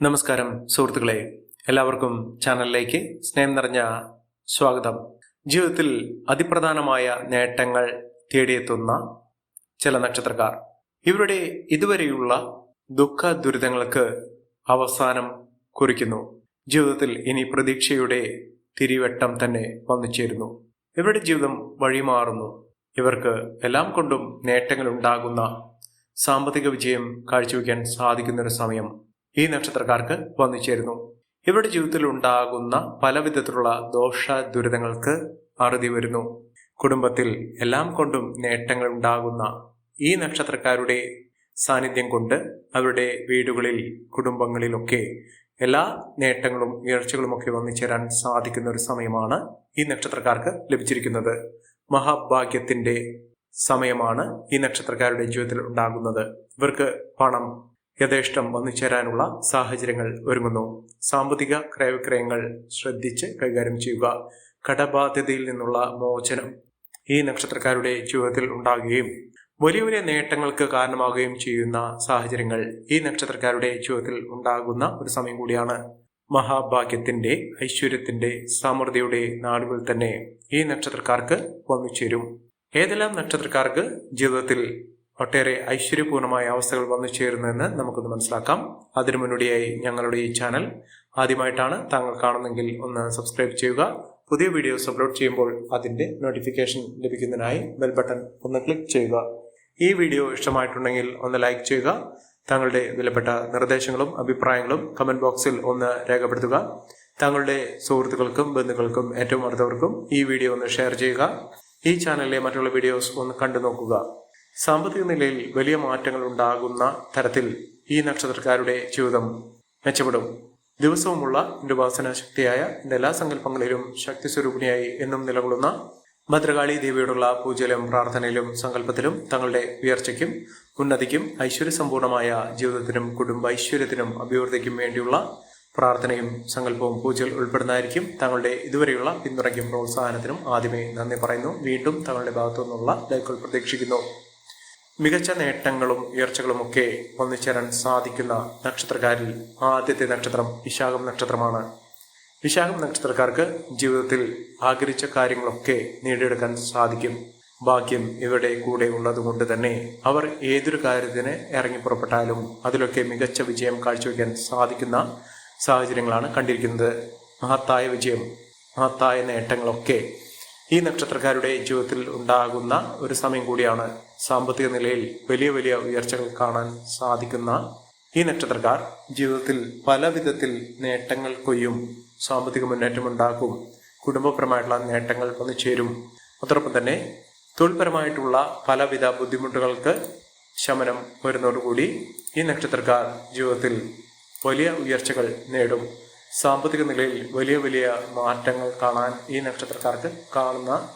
നമസ്കാരം സുഹൃത്തുക്കളെ. എല്ലാവർക്കും ചാനലിലേക്ക് സ്നേഹം നിറഞ്ഞ സ്വാഗതം. ജീവിതത്തിൽ അതിപ്രധാനമായ നേട്ടങ്ങൾ തേടിയെത്തുന്ന ചില നക്ഷത്രക്കാർ. ഇവരുടെ ഇതുവരെയുള്ള ദുഃഖ ദുരിതങ്ങൾക്ക് അവസാനം കുറിക്കുന്നു. ജീവിതത്തിൽ ഇനി പ്രതീക്ഷയുടെ തിരിവട്ടം തന്നെ വന്നു ചേരുന്നു. ഇവരുടെ ജീവിതം വഴിമാറുന്നു ഇവർക്ക് എല്ലാം കൊണ്ടും നേട്ടങ്ങൾ ഉണ്ടാകുന്ന സാമ്പത്തിക വിജയം കാഴ്ചവെക്കാൻ സാധിക്കുന്നൊരു സമയം ഈ നക്ഷത്രക്കാർക്ക് വന്നു ചേരുന്നു ഇവരുടെ ജീവിതത്തിൽ ഉണ്ടാകുന്ന പല വിധത്തിലുള്ള ദോഷ ദുരിതങ്ങൾക്ക് അറുതി വരുന്നു. കുടുംബത്തിൽ എല്ലാം കൊണ്ടും നേട്ടങ്ങൾ ഉണ്ടാകുന്ന ഈ നക്ഷത്രക്കാരുടെ സാന്നിധ്യം കൊണ്ട് അവരുടെ വീടുകളിൽ കുടുംബങ്ങളിലൊക്കെ എല്ലാ നേട്ടങ്ങളും ഉയർച്ചകളും ഒക്കെ വന്നു ചേരാൻ സാധിക്കുന്ന ഒരു സമയമാണ് ഈ നക്ഷത്രക്കാർക്ക് ലഭിച്ചിരിക്കുന്നത്. മഹാഭാഗ്യത്തിന്റെ സമയമാണ് ഈ നക്ഷത്രക്കാരുടെ ജീവിതത്തിൽ ഉണ്ടാകുന്നത്. ഇവർക്ക് പണം യഥേഷ്ടം വന്നു ചേരാനുള്ള സാഹചര്യങ്ങൾ ഒരുങ്ങുന്നു. സാമ്പത്തിക ക്രയവിക്രയങ്ങൾ ശ്രദ്ധിച്ച് കൈകാര്യം ചെയ്യുക. കടബാധ്യതയിൽ നിന്നുള്ള മോചനം ഈ നക്ഷത്രക്കാരുടെ ജീവിതത്തിൽ ഉണ്ടാകുകയും വലിയ വലിയ നേട്ടങ്ങൾക്ക് കാരണമാകുകയും ചെയ്യുന്ന സാഹചര്യങ്ങൾ ഈ നക്ഷത്രക്കാരുടെ ജീവിതത്തിൽ ഉണ്ടാകുന്ന ഒരു സമയം കൂടിയാണ്. മഹാഭാഗ്യത്തിന്റെ ഐശ്വര്യത്തിന്റെ സമൃദ്ധിയുടെ നാടുകൾ തന്നെ ഈ നക്ഷത്രക്കാർക്ക് വന്നു ചേരും ഏതെല്ലാം നക്ഷത്രക്കാർക്ക് ജീവിതത്തിൽ ഒട്ടേറെ ഐശ്വര്യപൂർണമായ അവസ്ഥകൾ വന്നു ചേരുന്നതെന്ന് നമുക്കൊന്ന് മനസ്സിലാക്കാം. അതിനു മുന്നോടിയായി ഞങ്ങളുടെ ഈ ചാനൽ. ആദ്യമായിട്ടാണ് താങ്കൾ കാണുന്നെങ്കിൽ ഒന്ന് സബ്സ്ക്രൈബ് ചെയ്യുക. പുതിയ വീഡിയോസ് അപ്ലോഡ് ചെയ്യുമ്പോൾ അതിന്റെ നോട്ടിഫിക്കേഷൻ ലഭിക്കുന്നതിനായി ബെൽ ബട്ടൺ ഒന്ന് ക്ലിക്ക് ചെയ്യുക. ഈ വീഡിയോ ഇഷ്ടമായിട്ടുണ്ടെങ്കിൽ ഒന്ന് ലൈക്ക് ചെയ്യുക. താങ്കളുടെ വിലപ്പെട്ട നിർദ്ദേശങ്ങളും അഭിപ്രായങ്ങളും കമന്റ് ബോക്സിൽ ഒന്ന് രേഖപ്പെടുത്തുക. താങ്കളുടെ സുഹൃത്തുക്കൾക്കും ബന്ധുക്കൾക്കും ഏറ്റവും അടുത്തവർക്കും ഈ വീഡിയോ ഒന്ന് ഷെയർ ചെയ്യുക. ഈ ചാനലിലെ മറ്റുള്ള വീഡിയോസ് ഒന്ന് കണ്ടു നോക്കുക സാമ്പത്തിക നിലയിൽ വലിയ മാറ്റങ്ങൾ ഉണ്ടാകുന്ന തരത്തിൽ ഈ നക്ഷത്രക്കാരുടെ ജീവിതം മെച്ചപ്പെടും. ദിവസവുമുള്ള എന്റെ ശക്തിയായ എന്റെ എല്ലാ സങ്കല്പങ്ങളിലും ശക്തി സ്വരൂപിണിയായി എന്നും നിലകൊള്ളുന്ന ഭദ്രകാളി ദേവിയോടുള്ള പൂജയിലും പ്രാർത്ഥനയിലും സങ്കല്പത്തിലും തങ്ങളുടെ ഉയർച്ചയ്ക്കും ഉന്നതിക്കും ഐശ്വര്യസമ്പൂർണമായ ജീവിതത്തിനും കുടുംബ ഐശ്വര്യത്തിനും അഭിവൃദ്ധിക്കും വേണ്ടിയുള്ള പ്രാർത്ഥനയും സങ്കല്പവും പൂജയിൽ ഉൾപ്പെടുന്നതായിരിക്കും. തങ്ങളുടെ ഇതുവരെയുള്ള പിന്തുണയ്ക്കും പ്രോത്സാഹനത്തിനും ആദ്യമേ നന്ദി പറയുന്നു. വീണ്ടും തങ്ങളുടെ ഭാഗത്തു നിന്നുള്ള ലൈക്കുകൾ പ്രതീക്ഷിക്കുന്നു. മികച്ച നേട്ടങ്ങളും ഉയർച്ചകളും ഒക്കെ ഒന്നിച്ചേരാൻ സാധിക്കുന്ന നക്ഷത്രക്കാരിൽ ആദ്യത്തെ നക്ഷത്രം വിശാഖം നക്ഷത്രമാണ്. വിശാഖം നക്ഷത്രക്കാർക്ക് ജീവിതത്തിൽ ആഗ്രഹിച്ച കാര്യങ്ങളൊക്കെ നേടിയെടുക്കാൻ സാധിക്കും. ഭാഗ്യം ഇവരുടെ കൂടെ ഉള്ളതുകൊണ്ട് തന്നെ അവർ ഏതൊരു കാര്യത്തിന് ഇറങ്ങി പുറപ്പെട്ടാലും അതിലൊക്കെ മികച്ച വിജയം കാഴ്ചവെക്കാൻ സാധിക്കുന്ന സാഹചര്യങ്ങളാണ് കണ്ടിരിക്കുന്നത്. മഹത്തായ വിജയം മഹത്തായ നേട്ടങ്ങളൊക്കെ ഈ നക്ഷത്രക്കാരുടെ ജീവിതത്തിൽ ഉണ്ടാകുന്ന ഒരു സമയം കൂടിയാണ് സാമ്പത്തിക നിലയിൽ വലിയ വലിയ ഉയർച്ചകൾ കാണാൻ സാധിക്കുന്ന ഈ നക്ഷത്രക്കാർ ജീവിതത്തിൽ പല വിധത്തിൽ നേട്ടങ്ങൾ കൊയ്യും സാമ്പത്തിക മുന്നേറ്റം ഉണ്ടാക്കും കുടുംബപരമായിട്ടുള്ള നേട്ടങ്ങൾ വന്നു ചേരും. അതോടൊപ്പം തന്നെ തൊഴിൽപരമായിട്ടുള്ള പലവിധ ബുദ്ധിമുട്ടുകൾക്ക് ശമനം വരുന്നതോടുകൂടി ഈ നക്ഷത്രക്കാർ ജീവിതത്തിൽ വലിയ ഉയർച്ചകൾ നേടും. സാമ്പത്തിക നിലയിൽ വലിയ വലിയ മാറ്റങ്ങൾ കാണാൻ ഈ നക്ഷത്രക്കാർക്ക് കാണുന്ന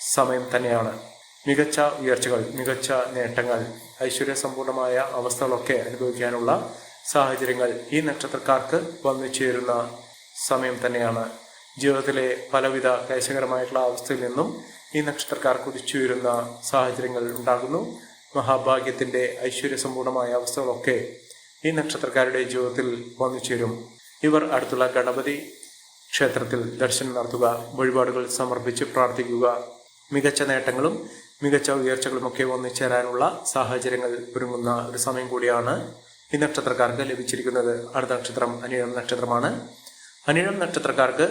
സമയം തന്നെയാണ്. മികച്ച ഉയർച്ചകൾ മികച്ച നേട്ടങ്ങൾ ഐശ്വര്യസമ്പൂർണമായ അവസ്ഥകളൊക്കെ അനുഭവിക്കാനുള്ള സാഹചര്യങ്ങൾ ഈ നക്ഷത്രക്കാർക്ക് വന്നു ചേരുന്ന സമയം തന്നെയാണ്. ജീവിതത്തിലെ പലവിധ ക്ലേശകരമായിട്ടുള്ള അവസ്ഥയിൽ നിന്നും ഈ നക്ഷത്രക്കാർ കുതിച്ചുയരുന്ന സാഹചര്യങ്ങൾ ഉണ്ടാകുന്നു. മഹാഭാഗ്യത്തിന്റെ ഐശ്വര്യസമ്പൂർണമായ അവസ്ഥകളൊക്കെ ഈ നക്ഷത്രക്കാരുടെ ജീവിതത്തിൽ വന്നു ചേരും. ഇവർ അടുത്തുള്ള ഗണപതി ക്ഷേത്രത്തിൽ ദർശനം നടത്തുക വഴിപാടുകൾ സമർപ്പിച്ച് പ്രാർത്ഥിക്കുക. മികച്ച നേട്ടങ്ങളും മികച്ച ഉയർച്ചകളും ഒക്കെ ഒന്നിച്ചേരാനുള്ള സാഹചര്യങ്ങൾ ഒരുങ്ങുന്ന ഒരു സമയം കൂടിയാണ് ഈ നക്ഷത്രക്കാർക്ക് ലഭിച്ചിരിക്കുന്നത്. അടുത്ത നക്ഷത്രം അനിഴം നക്ഷത്രമാണ്. അനിഴം നക്ഷത്രക്കാർക്ക്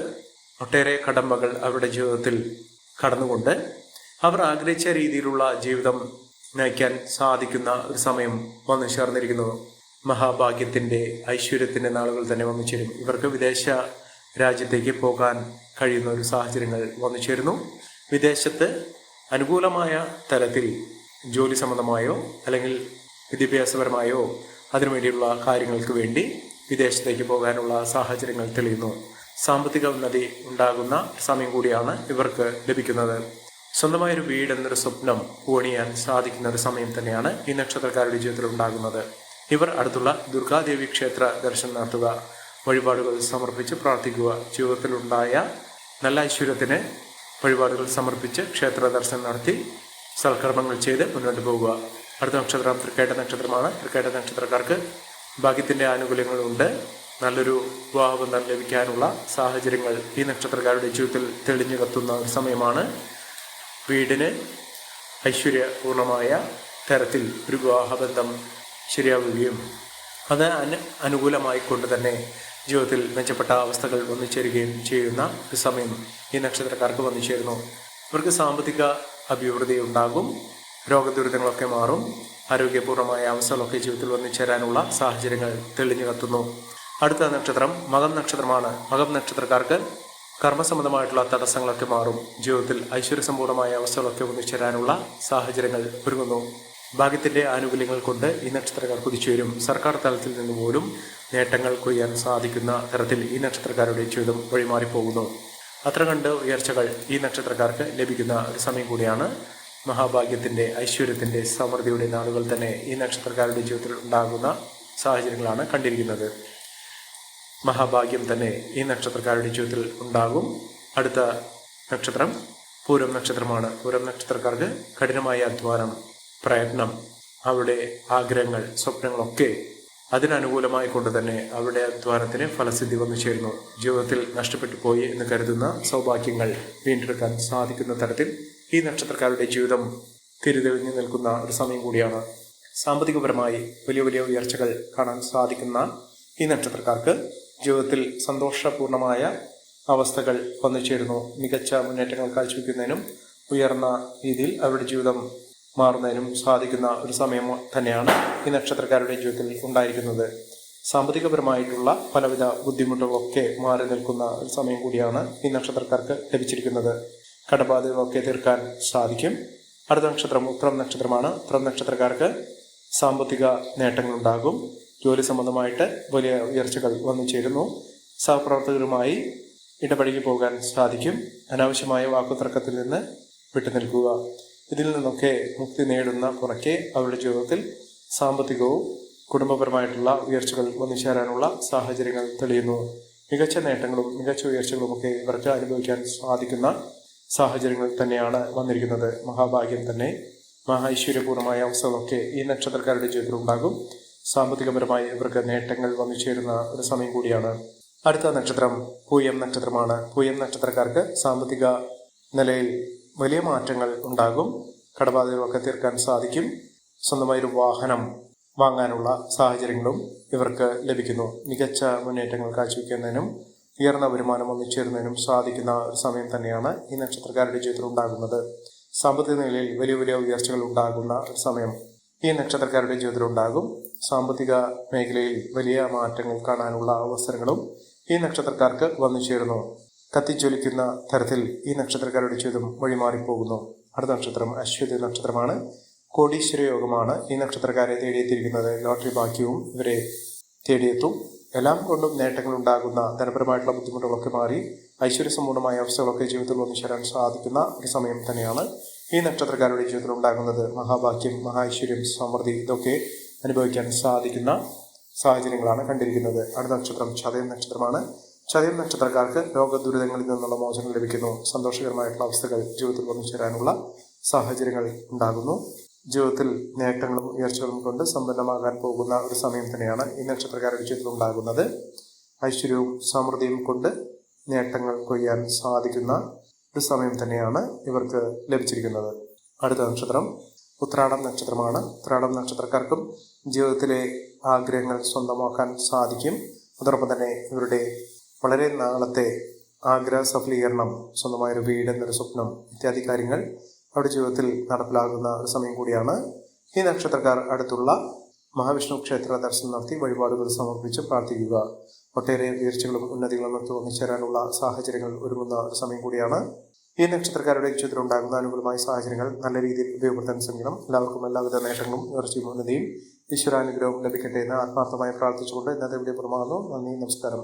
ഒട്ടേറെ കടമ്പകൾ അവരുടെ ജീവിതത്തിൽ കടന്നുകൊണ്ട് അവർ ആഗ്രഹിച്ച രീതിയിലുള്ള ജീവിതം നയിക്കാൻ സാധിക്കുന്ന ഒരു സമയം വന്നു ചേർന്നിരിക്കുന്നു. മഹാഭാഗ്യത്തിന്റെ ഐശ്വര്യത്തിന്റെ നാളുകൾ തന്നെ വന്നു ചേരും. ഇവർക്ക് വിദേശ രാജ്യത്തേക്ക് പോകാൻ കഴിയുന്ന ഒരു സാഹചര്യങ്ങൾ വന്നു ചേരുന്നു. വിദേശത്ത് അനുകൂലമായ തരത്തിൽ ജോലി സംബന്ധമായോ അല്ലെങ്കിൽ വിദ്യാഭ്യാസപരമായോ അതിനുവേണ്ടിയുള്ള കാര്യങ്ങൾക്ക് വേണ്ടി വിദേശത്തേക്ക് പോകാനുള്ള സാഹചര്യങ്ങൾ തെളിയുന്നു. സാമ്പത്തിക ഉന്നതി ഉണ്ടാകുന്ന സമയം കൂടിയാണ് ഇവർക്ക് ലഭിക്കുന്നത്. സ്വന്തമായൊരു വീട് എന്നൊരു സ്വപ്നം ഊണിയാൻ സാധിക്കുന്ന ഒരു സമയം തന്നെയാണ് ഈ നക്ഷത്രക്കാരുടെ ജീവിതത്തിൽ ഉണ്ടാകുന്നത്. ഇവർ അടുത്തുള്ള ദുർഗാദേവി ക്ഷേത്ര ദർശനം നടത്തുക വഴിപാടുകൾ സമർപ്പിച്ച് പ്രാർത്ഥിക്കുക. ജീവിതത്തിലുണ്ടായ നല്ല ഐശ്വര്യത്തിന് വഴിപാടുകൾ സമർപ്പിച്ച് ക്ഷേത്ര ദർശനം നടത്തി സൽക്കർമ്മങ്ങൾ ചെയ്ത് മുന്നോട്ട് പോകുക. അടുത്ത നക്ഷത്രം തൃക്കേട്ട നക്ഷത്രമാണ്. തൃക്കേട്ട നക്ഷത്രക്കാർക്ക് ഭാഗ്യത്തിന്റെ ആനുകൂല്യങ്ങളുണ്ട്. നല്ലൊരു വിവാഹബന്ധം ലഭിക്കാനുള്ള സാഹചര്യങ്ങൾ ഈ നക്ഷത്രക്കാരുടെ ജീവിതത്തിൽ തെളിഞ്ഞു കത്തുന്ന സമയമാണ്. വീടിന് ഐശ്വര്യപൂർണമായ തരത്തിൽ ഒരു വിവാഹബന്ധം ശരിയാവുകയും അത് അനു അനുകൂലമായി കൊണ്ട് തന്നെ ജീവിതത്തിൽ മെച്ചപ്പെട്ട അവസ്ഥകൾ വന്നു ചേരുകയും ചെയ്യുന്ന ഒരു സമയം ഈ നക്ഷത്രക്കാർക്ക് വന്നു ചേരുന്നു ഇവർക്ക് സാമ്പത്തിക അഭിവൃദ്ധി ഉണ്ടാകും രോഗദുരിതങ്ങളൊക്കെ മാറും ആരോഗ്യപൂർണമായ അവസ്ഥകളൊക്കെ ജീവിതത്തിൽ വന്നു ചേരാനുള്ള സാഹചര്യങ്ങൾ തെളിഞ്ഞു കത്തുന്നു. അടുത്ത നക്ഷത്രം മകം നക്ഷത്രമാണ്. മകം നക്ഷത്രക്കാർക്ക് കർമ്മസംബന്ധമായിട്ടുള്ള തടസ്സങ്ങളൊക്കെ മാറും. ജീവിതത്തിൽ ഐശ്വര്യസമ്പൂർണമായ അവസ്ഥകളൊക്കെ വന്നു ചേരാനുള്ള സാഹചര്യങ്ങൾ ഒരുങ്ങുന്നു. ഭാഗ്യത്തിന്റെ ആനുകൂല്യങ്ങൾ കൊണ്ട് ഈ നക്ഷത്രക്കാർ കുതിച്ചുവരും. സർക്കാർ തലത്തിൽ നിന്ന് പോലും നേട്ടങ്ങൾ കൊയ്യാൻ സാധിക്കുന്ന തരത്തിൽ ഈ നക്ഷത്രക്കാരുടെ ജീവിതം വഴിമാറിപ്പോകുന്നു. അത്ര കണ്ട് ഉയർച്ചകൾ ഈ നക്ഷത്രക്കാർക്ക് ലഭിക്കുന്ന ഒരു സമയം കൂടിയാണ്. മഹാഭാഗ്യത്തിന്റെ ഐശ്വര്യത്തിന്റെ സമൃദ്ധിയുടെ നാളുകൾ തന്നെ ഈ നക്ഷത്രക്കാരുടെ ജീവിതത്തിൽ ഉണ്ടാകുന്ന സാഹചര്യങ്ങളാണ് കണ്ടിരിക്കുന്നത്. മഹാഭാഗ്യം തന്നെ ഈ നക്ഷത്രക്കാരുടെ ജീവിതത്തിൽ ഉണ്ടാകും. അടുത്ത നക്ഷത്രം പൂരം നക്ഷത്രമാണ്. പൂരം നക്ഷത്രക്കാർക്ക് കഠിനമായ അധ്വാനം പ്രയത്നം അവിടെ ആഗ്രഹങ്ങൾ സ്വപ്നങ്ങളൊക്കെ അതിനനുകൂലമായി കൊണ്ട് തന്നെ അവിടെ അധ്വാനത്തിന് ഫലസിദ്ധി വന്നു ചേരുന്നു. ജീവിതത്തിൽ നഷ്ടപ്പെട്ടു പോയി എന്ന് കരുതുന്ന സൗഭാഗ്യങ്ങൾ വീണ്ടെടുക്കാൻ സാധിക്കുന്ന തരത്തിൽ ഈ നക്ഷത്രക്കാരുടെ ജീവിതം തിരിതെളിഞ്ഞു നിൽക്കുന്ന ഒരു സമയം കൂടിയാണ്. സാമ്പത്തികപരമായി വലിയ വലിയ ഉയർച്ചകൾ കാണാൻ സാധിക്കുന്ന ഈ നക്ഷത്രക്കാർക്ക് ജീവിതത്തിൽ സന്തോഷപൂർണമായ അവസ്ഥകൾ വന്നു ചേരുന്നു. മികച്ച മുന്നേറ്റങ്ങൾ കാഴ്ചവെക്കുന്നതിനും ഉയർന്ന രീതിയിൽ അവരുടെ ജീവിതം മാറുന്നതിനും സാധിക്കുന്ന ഒരു സമയം തന്നെയാണ് ഈ നക്ഷത്രക്കാരുടെ ജീവിതത്തിൽ ഉണ്ടായിരിക്കുന്നത്. സാമ്പത്തികപരമായിട്ടുള്ള പലവിധ ബുദ്ധിമുട്ടുകളൊക്കെ മാറി നിൽക്കുന്ന ഒരു സമയം കൂടിയാണ് ഈ നക്ഷത്രക്കാർക്ക് ലഭിച്ചിരിക്കുന്നത്. കടബാധ്യതകളൊക്കെ തീർക്കാൻ സാധിക്കും. അടുത്ത നക്ഷത്രം ഉത്രം നക്ഷത്രമാണ്. ഉത്രം നക്ഷത്രക്കാർക്ക് സാമ്പത്തിക നേട്ടങ്ങൾ ഉണ്ടാകും ജോലി സംബന്ധമായിട്ട് വലിയ ഉയർച്ചകൾ വന്നു ചേരുന്നു. സഹപ്രവർത്തകരുമായി ഇടപഴകി പോകാൻ സാധിക്കും. അനാവശ്യമായ വാക്കുതർക്കത്തിൽ നിന്ന് വിട്ടുനിൽക്കുക. ഇതിൽ നിന്നൊക്കെ മുക്തി നേടുന്ന പുറക്കെ അവരുടെ ജീവിതത്തിൽ സാമ്പത്തികവും കുടുംബപരമായിട്ടുള്ള ഉയർച്ചകൾ വന്നു ചേരാനുള്ള സാഹചര്യങ്ങൾ തെളിയുന്നു. മികച്ച നേട്ടങ്ങളും മികച്ച ഉയർച്ചകളും ഒക്കെ ഇവർക്ക് അനുഭവിക്കാൻ സാധിക്കുന്ന സാഹചര്യങ്ങൾ തന്നെയാണ് വന്നിരിക്കുന്നത്. മഹാഭാഗ്യം തന്നെ മഹാഐശ്വര്യപൂർണമായ അവസ്ഥകളൊക്കെ ഈ നക്ഷത്രക്കാരുടെ ജീവിതത്തിൽ ഉണ്ടാകും. സാമ്പത്തികപരമായി ഇവർക്ക് നേട്ടങ്ങൾ വന്നു ചേരുന്ന ഒരു സമയം കൂടിയാണ്. അടുത്ത നക്ഷത്രം പൂയം നക്ഷത്രമാണ്. പൂയം നക്ഷത്രക്കാർക്ക് സാമ്പത്തിക നിലയിൽ വലിയ മാറ്റങ്ങൾ ഉണ്ടാകും. കടബാധ്യതകളൊക്കെ തീർക്കാൻ സാധിക്കും. സ്വന്തമായൊരു വാഹനം വാങ്ങാനുള്ള സാഹചര്യങ്ങളും ഇവർക്ക് ലഭിക്കുന്നു. മികച്ച മുന്നേറ്റങ്ങൾ കാഴ്ചവെക്കുന്നതിനും ഉയർന്ന വരുമാനം ഒന്നിച്ചേരുന്നതിനും സാധിക്കുന്ന ഒരു സമയം തന്നെയാണ് ഈ നക്ഷത്രക്കാരുടെ ജീവിതത്തിൽ ഉണ്ടാകുന്നത്. സാമ്പത്തിക നിലയിൽ വലിയ വലിയ ഉയർച്ചകൾ ഉണ്ടാകുന്ന ഒരു സമയം ഈ നക്ഷത്രക്കാരുടെ ജീവിതത്തിൽ ഉണ്ടാകും. സാമ്പത്തിക മേഖലയിൽ വലിയ മാറ്റങ്ങൾ കാണാനുള്ള അവസരങ്ങളും ഈ നക്ഷത്രക്കാർക്ക് വന്നു ചേരുന്നു. കത്തിജ്വലിക്കുന്ന തരത്തിൽ ഈ നക്ഷത്രക്കാരുടെ ജീവിതം വഴിമാറിപ്പോകുന്നു. അടുത്ത നക്ഷത്രം അശ്വതി നക്ഷത്രമാണ്. കോടീശ്വര യോഗമാണ് ഈ നക്ഷത്രക്കാരെ തേടിയെത്തിയിരിക്കുന്നത്. ലോട്ടറി ഭാഗ്യവും ഇവരെ തേടിയെത്തും. എല്ലാം കൊണ്ടും നേട്ടങ്ങൾ ഉണ്ടാകുന്ന ധനപരമായിട്ടുള്ള ബുദ്ധിമുട്ടുകളൊക്കെ മാറി ഐശ്വര്യസമ്പൂർണമായ അവസ്ഥകളൊക്കെ ജീവിതത്തിൽ വന്നു ചേരാൻ സാധിക്കുന്ന ഒരു സമയം തന്നെയാണ് ഈ നക്ഷത്രക്കാരുടെ ജീവിതത്തിൽ ഉണ്ടാകുന്നത്. മഹാഭാഗ്യം മഹാഐശ്വര്യം സമൃദ്ധി ഇതൊക്കെ അനുഭവിക്കാൻ സാധിക്കുന്ന സാഹചര്യങ്ങളാണ് കണ്ടിരിക്കുന്നത്. അടുത്ത നക്ഷത്രം ചതയം നക്ഷത്രമാണ്. ചതയം നക്ഷത്രക്കാർക്ക് രോഗദുരിതങ്ങളിൽ നിന്നുള്ള മോചനം ലഭിക്കുന്നു. സന്തോഷകരമായിട്ടുള്ള അവസ്ഥകൾ ജീവിതത്തിൽ വന്നു ചേരാനുള്ള സാഹചര്യങ്ങൾ ഉണ്ടാകുന്നു. ജീവിതത്തിൽ നേട്ടങ്ങളും ഉയർച്ചകളും കൊണ്ട് സമ്പന്നമാകാൻ പോകുന്ന ഒരു സമയം തന്നെയാണ് ഈ നക്ഷത്രക്കാരുടെ ജീവിതത്തിൽ ഉണ്ടാകുന്നത്. ഐശ്വര്യവും സമൃദ്ധിയും കൊണ്ട് നേട്ടങ്ങൾ കൊയ്യാൻ സാധിക്കുന്ന ഒരു സമയം തന്നെയാണ് ഇവർക്ക് ലഭിച്ചിരിക്കുന്നത്. അടുത്ത നക്ഷത്രം ഉത്രാടം നക്ഷത്രമാണ്. ഉത്രാടം നക്ഷത്രക്കാർക്കും ജീവിതത്തിലെ ആഗ്രഹങ്ങൾ സ്വന്തമാക്കാൻ സാധിക്കും. അതോടൊപ്പം തന്നെ ഇവരുടെ വളരെ നാളത്തെ ആഗ്രഹ സഫലീകരണം സ്വന്തമായൊരു വീട് എന്നൊരു സ്വപ്നം ഇത്യാദി കാര്യങ്ങൾ അവരുടെ ജീവിതത്തിൽ നടപ്പിലാകുന്ന ഒരു സമയം കൂടിയാണ്. ഈ നക്ഷത്രക്കാർ അടുത്തുള്ള മഹാവിഷ്ണു ക്ഷേത്ര ദർശനം നടത്തി വഴിപാടുകൾ സമർപ്പിച്ച് പ്രാർത്ഥിക്കുക. ഒട്ടേറെ ഉയർച്ചകളും ഉന്നതികളും ഒന്നിച്ചേരാനുള്ള സാഹചര്യങ്ങൾ ഒരുങ്ങുന്ന ഒരു സമയം കൂടിയാണ്. ഈ നക്ഷത്രക്കാരുടെ ജീവിതത്തിൽ ഉണ്ടാകുന്ന അനുകൂലമായ സാഹചര്യങ്ങൾ നല്ല രീതിയിൽ ഉപയോഗപ്പെടുത്താൻ ശ്രമിക്കണം. എല്ലാവർക്കും എല്ലാവിധ നേട്ടങ്ങളും ഉയർച്ചയും ഉന്നതിയും ഈശ്വരാനുഗ്രഹവും ലഭിക്കട്ടെ എന്ന് ആത്മാർത്ഥമായി പ്രാർത്ഥിച്ചുകൊണ്ട് ഇന്നത്തെ വീഡിയോ പുറമാകുന്നു നന്ദി നമസ്കാരം.